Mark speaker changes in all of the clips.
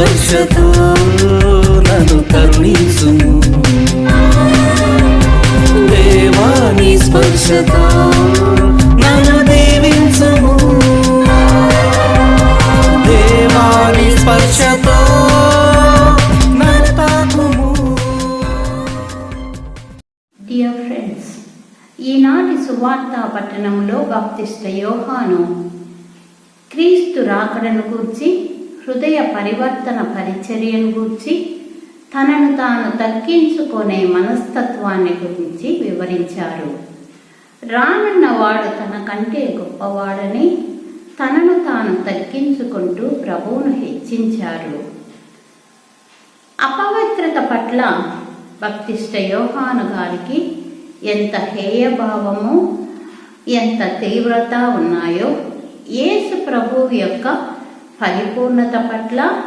Speaker 1: స్పర్శతో నన్ను కరుణించుము దేవాని స్పర్శతో నన్ను దీవించుము.
Speaker 2: దేవాని స్పర్శతో డియర్ ఈనాటి సువార్త పట్టణంలో బాప్తిష్ట యోహాను క్రీస్తు రాకడను కూర్చి హృదయ పరివర్తన పరిచర్యను గూర్చి తనను తాను తగ్గించుకునే మనస్తత్వాన్ని గురించి వివరించారు. రానున్నవాడు తన కంటే గొప్పవాడని తనను తాను తగ్గించుకుంటూ ప్రభువును హెచ్చించారు. అపవిత్రత పట్ల భక్తిష్ట యోహాను గారికి ఎంత హేయభావము ఎంత తీవ్రత ఉన్నాయో యేసు ప్రభువు యొక్క పరిపూర్ణత పట్ల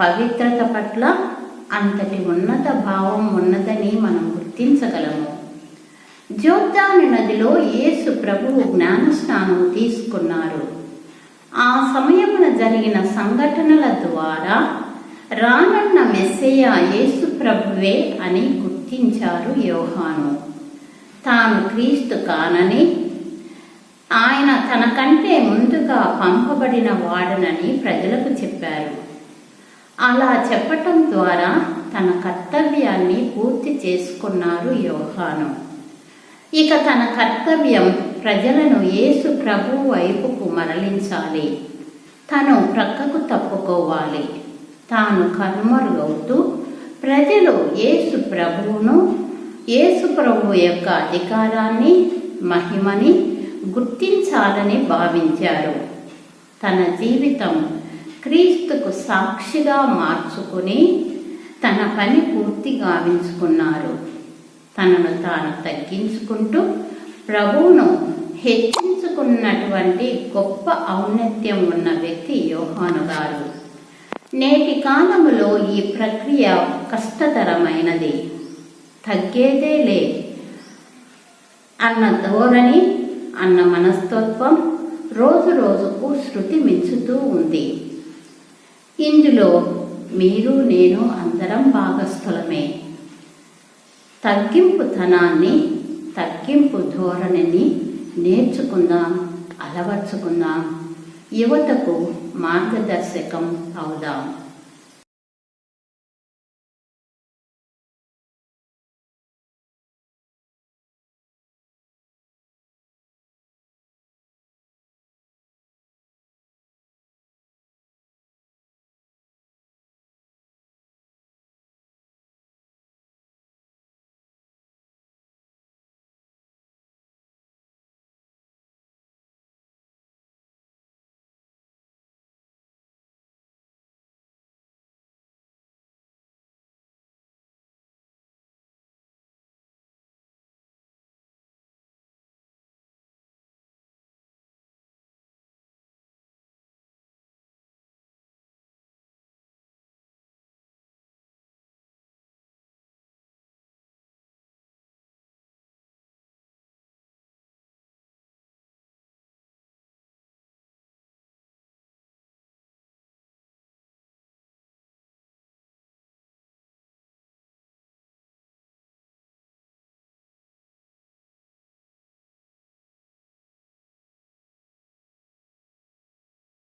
Speaker 2: పవిత్రత పట్ల అంతటి ఉన్నత భావం ఉన్నదని మనం గుర్తించగలము. జోర్దాను నదిలో యేసు ప్రభువు జ్ఞానస్నానం తీసుకున్నారు. ఆ సమయమున జరిగిన సంఘటనల ద్వారా రానున్న మెస్సయ్య యేసు ప్రభువే అని గుర్తించారు యోహాను. తాను క్రీస్తు కానని ఆయన తనకంటే ముందుగా పంపబడిన వాడనని ప్రజలకు చెప్పారు. అలా చెప్పటం ద్వారా తన కర్తవ్యాన్ని పూర్తి చేసుకున్నారు యోహాను. ఇక తన కర్తవ్యం ప్రజలను యేసు ప్రభు వైపుకు మరలించాలి. తను ప్రక్కకు తప్పుకోవాలి. తాను కర్మరుగవుతూ ప్రజలు యేసు ప్రభువును యేసు ప్రభువు యొక్క అధికారాన్ని మహిమని గుర్తించాలని భావించారు. తన జీవితం క్రీస్తుకు సాక్షిగా మార్చుకుని తన పని పూర్తి గావించుకున్నారు. తనను తాను తగ్గించుకుంటూ ప్రభువును హెచ్చించుకున్నటువంటి గొప్ప ఔన్నత్యం ఉన్న వ్యక్తి యోహాను గారు. నేటి కాలములో ఈ ప్రక్రియ కష్టతరమైనది. తగ్గేదేలే అన్న ధోరణి అన్న మనస్తత్వం రోజు రోజుకు శృతి మించుతూ ఉంది. ఇందులో మీరు నేను అందరం భాగస్థులమే. తగ్గింపుతనాన్ని తగ్గింపు ధోరణిని నేర్చుకుందాం అలవర్చుకుందాం. యువతకు మార్గదర్శకం అవుదాం.